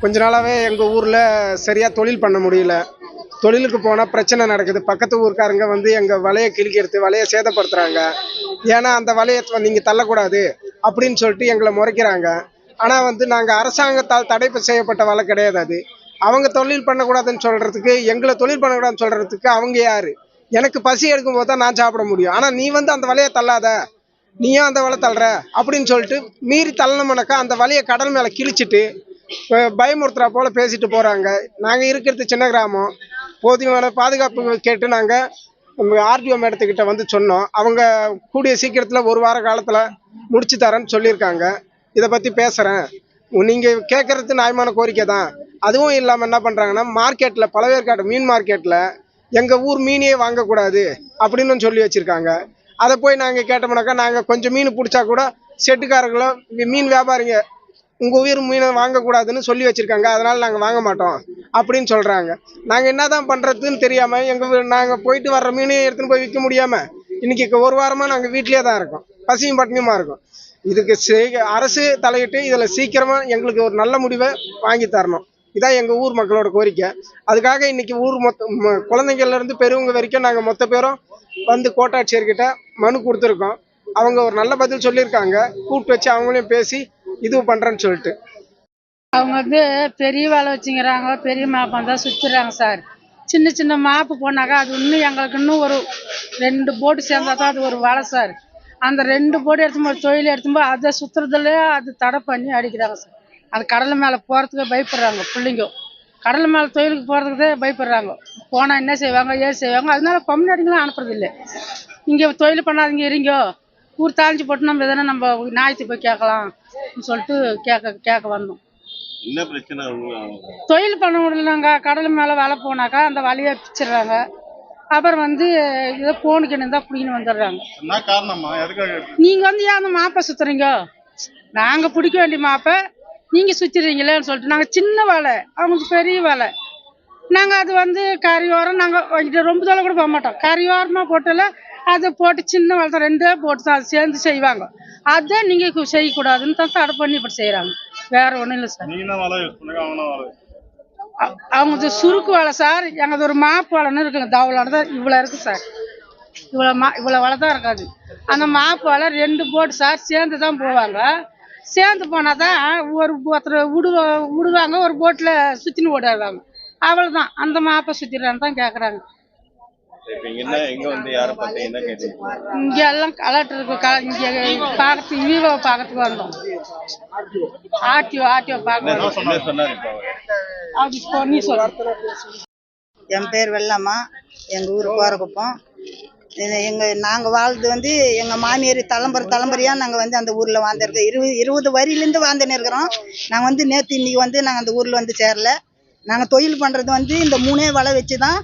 கொஞ்ச நாளாகவே எங்கள் ஊரில் சரியாக தொழில் பண்ண முடியல. தொழிலுக்கு போனால் பிரச்சனை நடக்குது. பக்கத்து ஊருக்காரங்க வந்து எங்கள் வலையை கிழிக்கிறது வலையை சேதப்படுத்துகிறாங்க ஏன்னா அந்த வலையை நீங்கள் தள்ளக்கூடாது அப்படின்னு சொல்லிட்டு எங்களை முறைக்கிறாங்க. ஆனால் வந்து நாங்கள் அரசாங்கத்தால் தடை செய்யப்பட்ட வலை கிடையாது அது. அவங்க தொழில் பண்ணக்கூடாதுன்னு சொல்கிறதுக்கு எங்களை தொழில் பண்ணக்கூடாதுன்னு சொல்கிறதுக்கு அவங்க யார்? எனக்கு பசி எடுக்கும் போது தான் நான் சாப்பிட முடியும். ஆனால் நீ வந்து அந்த வலையை தள்ளாத. நீயும் அந்த வலை தள்ளுற? அப்படின்னு சொல்லிட்டு மீறி தள்ளணும்னாக்கா அந்த வலையை கடல் மேலே கிழிச்சிட்டு பயமுறுத்துறா போல் பேசிட்டு போகிறாங்க நாங்கள் இருக்கிறது சின்ன கிராமம். போதியமான பாதுகாப்பு கேட்டு நாங்கள் ஆர்டிஓ மேடத்துக்கிட்ட வந்து சொன்னோம். அவங்க கூடிய சீக்கிரத்தில் ஒரு வார காலத்தில் முடிச்சு தரேன்னு சொல்லியிருக்காங்க. இதை பற்றி பேசுகிறேன் நீங்கள் கேட்குறது நியாயமான கோரிக்கை தான். அதுவும் இல்லாமல் என்ன பண்ணுறாங்கன்னா மார்க்கெட்டில் பழவேற்காடு மீன் மார்க்கெட்டில் எங்கள் ஊர் மீனையே வாங்கக்கூடாது அப்படின்னு சொல்லி வச்சுருக்காங்க. அதை போய் நாங்கள் கேட்டோம்னாக்கா நாங்கள் கொஞ்சம் மீன் பிடிச்சா கூட செட்டுக்காரர்களோ மீன் வியாபாரிங்க உங்கள் உயிர் மீனை வாங்கக்கூடாதுன்னு சொல்லி வச்சுருக்காங்க. அதனால் நாங்கள் வாங்க மாட்டோம் அப்படின்னு சொல்கிறாங்க நாங்கள் என்ன தான் பண்ணுறதுன்னு தெரியாமல் எங்கள் நாங்கள் போயிட்டு வர்ற மீனையும் எடுத்துன்னு போய் விற்க முடியாமல் இன்றைக்கி ஒரு வாரமாக நாங்கள் வீட்டிலே தான் இருக்கோம். பசியும் பட்டினியுமா இருக்கோம். இதுக்கு செய்- அரசு தலையிட்டு இதில் சீக்கிரமாக எங்களுக்கு ஒரு நல்ல முடிவை வாங்கி தரணும். இதான் எங்கள் ஊர் மக்களோட கோரிக்கை. அதுக்காக இன்னைக்கு ஊர் மொத்த குழந்தைங்கள்லேருந்து பெரியவங்க வரைக்கும் நாங்கள் மொத்த பேரும் வந்து கோட்டாட்சியர்கிட்ட மனு கொடுத்துருக்கோம். அவங்க ஒரு நல்ல பதில் சொல்லியிருக்காங்க. கூப்பிட்டு வச்சு அவங்களையும் பேசி இது பண்ணுறேன்னு சொல்லிட்டு. அவங்க வந்து பெரிய வேலை வச்சுங்கிறாங்க. பெரிய மாப்பாக தான் சுற்றுறாங்க சார். சின்ன சின்ன மாப்பு போனாக்கா அது இன்னும் எங்களுக்கு இன்னும் ஒரு ரெண்டு போட்டு சேர்ந்தா தான் அது ஒரு வேலை சார். அந்த ரெண்டு போட்டு எடுத்தும்போது தொழில் எடுத்தும்போது அதை சுற்றுறதுல அது தடை பண்ணி அடிக்கிறாங்க சார். அது கடல் மேலே போகிறதுக்கு பயப்படுறாங்க பிள்ளைங்க. கடல் மேலே தொழிலுக்கு போகிறதுக்கு தான் பயப்படுறாங்க. போனால் என்ன செய்வாங்க ஏது செய்வாங்க அதனால கம்யூனிட்டிங்களும் அனுப்புறது இல்லை இங்கே தொழில் பண்ணாதீங்க இருங்கோ. ஊர் தாழ்ச்சி போட்டு நம்ம எதனா நம்ம நாயத்து போய் கேட்கலாம் சொல்லிட்டு கேட்க கேட்க வந்தோம். என்ன பிரச்சனை உங்களுக்கு? தொழில் பண்ண முடியலங்க. கடல் மேலே வேலை போனாக்கா அந்த வலையை பிச்சிடுறாங்க. அப்புறம் வந்து ஏதோ போனுக்கு வந்துடுறாங்க. என்ன காரணமா எதுக்காக? நீங்கள் வந்து ஏன் அந்த மாப்பை சுற்றுறீங்க நாங்கள் பிடிக்க வேண்டிய மாப்பை நீங்கள் சுற்றுறீங்களேன்னு சொல்லிட்டு நாங்கள் சின்ன வலை அவங்களுக்கு பெரிய வலை. நாங்கள் அது வந்து கரையோரம் நாங்கள் ரொம்ப தூரம் கூட போக மாட்டோம் கரையோரமாக போட்டால அதை போட்டு சின்ன வலை தான் ரெண்டே போட்டு தான் அது சேர்ந்து செய்வாங்க. அதை நீங்கள் செய்யக்கூடாதுன்னு தான் தடை பண்ணி இப்படி செய்கிறாங்க வேற ஒன்றும் இல்லை சார். நீ என்ன வலை யூஸ் பண்ணுங்க அவன வலை? அ- அவங்களுக்கு சுருக்கு வலை சார். எங்களுக்கு ஒரு மாப்பு வலைன்னு இருக்குங்க. தவளான தான் இவ்வளோ இருக்கு சார். இவ்வளோ மா இவ்வளோ வலை தான் இருக்காது. அந்த மாப்பு வலை ரெண்டு போட்டு சார் சேர்ந்து தான் போவாங்க. சேர்ந்து போனால் தான் ஒரு ஒருத்தர் விடுவ விடுவாங்க ஒரு போட்டில் சுற்றின்னு ஓடாடுவாங்க அவ்வளோதான் அந்த மாப்பை சுற்றிடுறான்னு தான் கேட்குறாங்க இங்க என்ன எங்க வந்து யாரை பத்தி என்ன கேட்டீங்க இங்கே எல்லாம் கலெக்டருக்கு க இங்கே பார்க்கறதுக்கு விவோ பார்க்கறதுக்கு வந்தோம். ஆர்டிஓ ஆர்டிஓ பார்க்க? அப்படி நீ சொல்லு. என் பேர் வெள்ளம்மா எங்கள் ஊர் கோரக்குப்பம் எங்கள் நாங்கள் வாழ்ந்து வந்து எங்கள் மாமியார் தலைமுறை தலைமுறையாக நாங்கள் வந்து அந்த ஊரில் வாழ்ந்துருக்கோம். இருபது இருபது வரியிலேருந்து வாழ்ந்துன்னு இருக்கிறோம். நாங்கள் வந்து நேற்று இன்றைக்கி வந்து நாங்கள் அந்த ஊரில் வந்து சேரல. நாங்கள் தொழில் பண்ணுறது வந்து இந்த மூணே வலை வச்சு தான்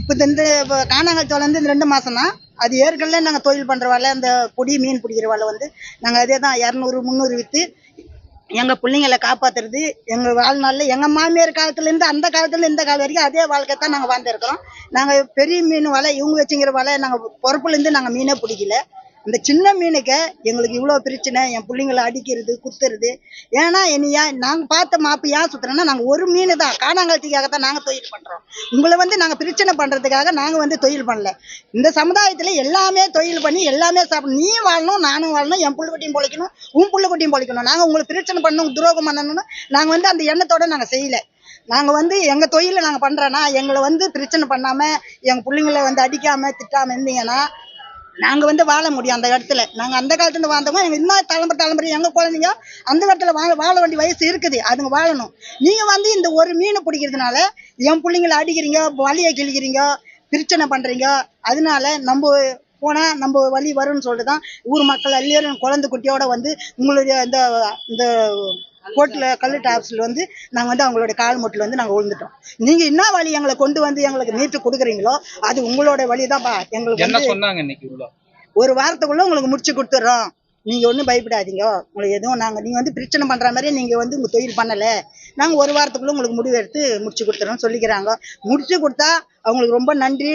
இப்போ இந்த இப்போ காணாங்கல் வந்து இந்த ரெண்டு மாதம் தான் அது ஏற்கனவே நாங்கள் தொழில் பண்ணுற வலை அந்த பொடி மீன் பிடிக்கிற வலை வந்து நாங்கள் அதே தான் இரநூறு முந்நூறு விற்று எங்கள் பிள்ளைங்களை காப்பாத்துறது எங்கள் வாழ்நாளில் எங்கள் மாமியார் காலத்துலேருந்து அந்த காலத்துல இந்த காலம் வரைக்கும் அதே வாழ்க்கை தான் நாங்கள் வாழ்ந்துருக்கிறோம். நாங்கள் பெரிய மீன் வலை இவங்க வச்சுங்கிற வலை நாங்கள் பொறுப்புலேருந்து நாங்கள் மீனே பிடிக்கல. அந்த சின்ன மீனுக்கு எங்களுக்கு இவ்வளோ பிரச்சனை என் பிள்ளைங்களை அடிக்கிறது குத்துறது. ஏன்னா என்னையா நாங்கள் பார்த்த மாப்பு ஏன் சுற்றுறோன்னா நாங்கள் ஒரு மீன் தான் காணாங்கழுத்திக்காக தான் நாங்கள் தொழில் பண்ணுறோம் உங்களை வந்து நாங்கள் பிரச்சனை பண்ணுறதுக்காக நாங்கள் வந்து தொழில் பண்ணல. இந்த சமுதாயத்தில் எல்லாமே தொழில் பண்ணி எல்லாமே சாப்பிடணும் நீ வாழணும் நானும் வாழணும் என் புள்ளுக்குட்டியும் பொழைக்கணும் உன் புள்ளுக்குட்டியும் பொழைக்கணும். நாங்கள் உங்களுக்கு பிரச்சனை பண்ணணும் துரோகம் பண்ணணும்னு நாங்கள் வந்து அந்த எண்ணத்தோடு நாங்கள் செய்யல. நாங்கள் வந்து எங்கள் தொழிலை நாங்கள் பண்ணுறோன்னா எங்களை வந்து பிரச்சனை பண்ணாமல் எங்கள் பிள்ளைங்கள வந்து அடிக்காமல் திட்டாமல் இருந்தீங்கன்னா நாங்கள் வந்து வாழ முடியும் அந்த இடத்துல. நாங்கள் அந்த காலத்துல வாழ்ந்தவங்க எங்கள் இன்னும் தலைமுறை தலைமுறை எங்கள் குழந்தைங்க அந்த இடத்துல வாழ வாழ வேண்டிய வயசு இருக்குது. அதுங்க வாழணும். நீங்கள் வந்து இந்த ஒரு மீனை பிடிக்கிறதுனால என் பிள்ளைங்கள அடிக்கிறீங்க வலியை கிழிக்கிறீங்க பிரச்சனை பண்ணுறீங்க அதனால நம்ம போனால் நம்ம வழி வரும்னு சொல்லிட்டு தான் ஊர் மக்கள் எல்லாரும் குழந்தை குட்டியோட வந்து உங்களுடைய இந்த இந்த கோர்ட்டில் கல்வெட்டு ஆஃபீஸில் வந்து நாங்கள் வந்து அவங்களுடைய கால் முட்டில் வந்து நாங்கள் விழுந்துட்டோம் நீங்கள் என்ன வழி எங்களை கொண்டு வந்து எங்களுக்கு மீட்டு கொடுக்குறீங்களோ அது உங்களோட வழி தான்ப்பா எங்களுக்கு என்ன சொன்னாங்க இன்னைக்கு ஒரு வாரத்துக்குள்ள உங்களுக்கு முடிச்சு கொடுத்துட்றோம் நீங்க ஒன்றும் பயப்படாதீங்க. உங்களுக்கு எதுவும் நாங்கள் நீங்கள் வந்து பிரச்சனை பண்ற மாதிரியே நீங்க வந்து உங்க தொழில் பண்ணல. நாங்கள் ஒரு வாரத்துக்குள்ள உங்களுக்கு முடிவு எடுத்து முடிச்சு கொடுத்துறோம் சொல்லிக்கிறாங்க. முடிச்சு கொடுத்தா அவங்களுக்கு ரொம்ப நன்றி.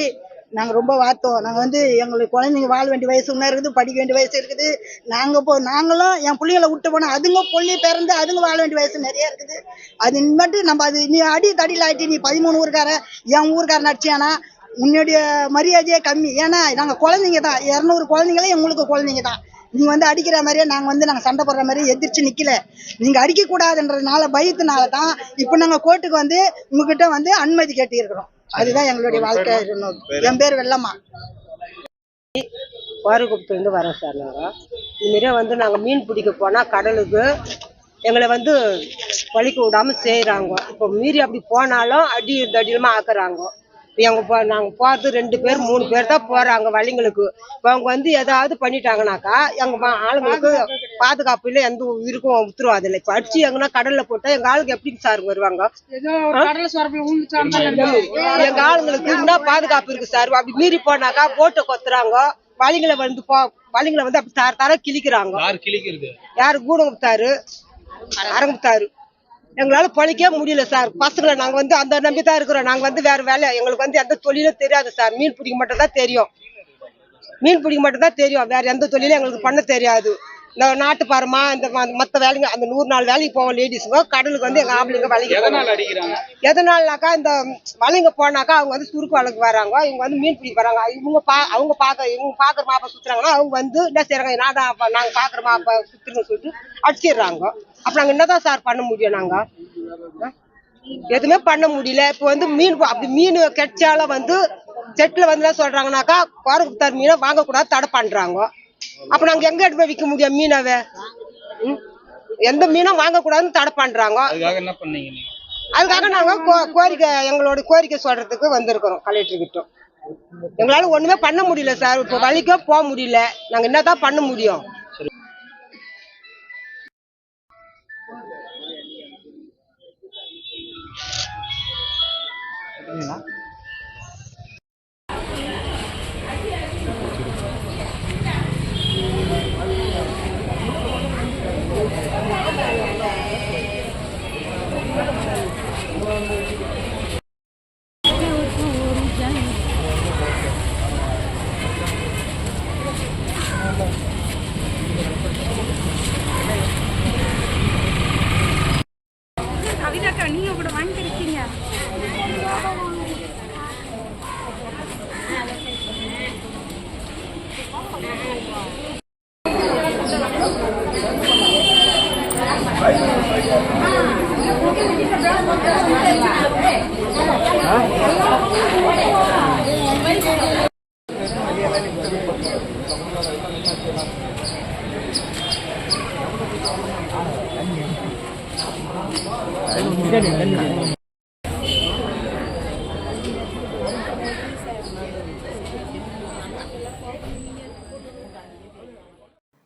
நாங்கள் ரொம்ப வார்த்தோம் நாங்கள் வந்து எங்களுக்கு குழந்தைங்க வாழ வேண்டிய வயசு இன்னும் இருக்குது படிக்க வேண்டிய வயசு இருக்குது. நாங்கள் போ நாங்களும் என் பிள்ளைகளை விட்டு போனோம் அதுங்க பொண்ணி பிறந்து அதுங்க வாழ வேண்டிய வயசு நிறைய இருக்குது. அது மட்டும் நம்ம அது நீ அடி தடியில் ஆகிட்டு நீ பதிமூணு ஊருக்கார என் ஊருக்காரன் நடிச்சியானா உன்னுடைய மரியாதையே கம்மி. ஏன்னா நாங்கள் குழந்தைங்க தான். இரநூறு குழந்தைங்களே எங்களுக்கு குழந்தைங்க தான். நீங்கள் வந்து அடிக்கிற மாதிரியே நாங்கள் வந்து நாங்கள் சண்டை போடுற மாதிரி எதிர்த்து நிற்கல நீங்கள் அடிக்கக்கூடாதுன்றதுனால பயத்தினால தான் இப்போ நாங்கள் கோர்ட்டுக்கு வந்து உங்ககிட்ட வந்து அனுமதி கேட்டிருக்கிறோம். அதுதான் எங்களுடைய வாழ்க்கை. என் பேர் வெள்ளம்மா. கோரகுப்பத்துலேருந்து வரோம் சார் நாங்கள் இதுமாரியே வந்து நாங்கள் மீன் பிடிக்க போனால் கடலுக்கு எங்களை வந்து பழிக்க விடாம செய்கிறாங்க இப்போ மீறி அப்படி போனாலும் அடி தடியமாக ஆக்குறாங்க. எங்கள் போ நாங்கள் போகிறது ரெண்டு பேர் மூணு பேர் தான் போகிறாங்க வழிங்களுக்கு. அவங்க வந்து ஏதாவது பண்ணிட்டாங்கனாக்கா எங்கள் ஆளுங்களுக்கு பாதுகாப்பு இல்லை எந்த உயிருக்கும் உத்தரவாதம் இல்லை. இப்போ அடிச்சு எங்கன்னா கடலில் போட்டால் எங்கள் ஆளுங்க எப்படி சார் வருவாங்க? ஏதோ ஒரு கடலை சுரப்பில் விழுந்துட்டாங்க எங்க ஆளுங்களுக்கு என்ன பாதுகாப்பு இருக்கு சார். அப்படி மீறி போனாக்கா போட்டை கொத்துறாங்க. வழிங்களை வந்து போ வழிங்களை வந்து அப்படி தர தர கிழிக்கிறாங்க. யாரு? கூடங்குத்தாரு. அரங்குத்தாரு. எங்களால பழிக்கவே முடியல சார். பசங்களை நாங்க வந்து அந்த நம்பி தான் இருக்கிறோம். நாங்க வந்து வேற வேலை. எங்களுக்கு வந்து எந்த தொழிலும் தெரியாது சார். மீன் பிடிக்க மட்டும் தான் தெரியும். மீன் பிடிக்க மட்டும் தான் தெரியும். வேற எந்த தொழிலும் எங்களுக்கு பண்ண தெரியாது. இந்த நாட்டு பாரமா இந்த ம- மத்த வேலைங்க அந்த நூறு நாள் வேலைக்கு போவோம் லேடிஸுங்க. கடலுக்கு வந்து எங்க ஆம்பளைங்க வேலைக்கு எதனாலனாக்கா இந்த வலைங்க போனாக்கா அவங்க வந்து சுருக்கு வலைக்கு வராங்க. இவங்க வந்து மீன் பிடிக்க வராங்க. இவங்க பா அவங்க பார்க்க இவங்க பார்க்குற மாப்பா சுத்துறாங்கன்னா அவங்க வந்து என்ன செய்றாங்க நான் தான் நாங்க பார்க்குற மாப்பா சுத்துறோம்னு சொல்லிட்டு அடிச்சிடுறாங்க. அப்ப நாங்க என்னதான் சார் பண்ண முடியும் நாங்க? ஆ? எதுவுமே பண்ண முடியல. இப்போ வந்து மீன் அப்படி மீன் கிடைச்சாலும் வந்து செட்டில் வந்து என்ன சொல்றாங்கனாக்கா கோரகுப்தார் மீனை வாங்கக்கூடாது தடை பண்றாங்க. அப்ப நாங்க எங்க எடுத்து போய் விற்க முடியும் மீனவை? எந்த மீனும் வாங்கக்கூடாதுன்னு தடை பண்றாங்க. அதுக்காக என்ன பண்ணீங்க நீங்க? அதுக்காக நாங்க கோ- கோரிக்கை எங்களோட கோரிக்கை சொல்றதுக்கு வந்திருக்கிறோம் கலெக்டர் கிட்ட. எங்களால ஒண்ணுமே பண்ண முடியல சார் இப்போ வழிக்கே போக முடியல. நாங்க என்னதான் பண்ண முடியும்? கவிதாக்கா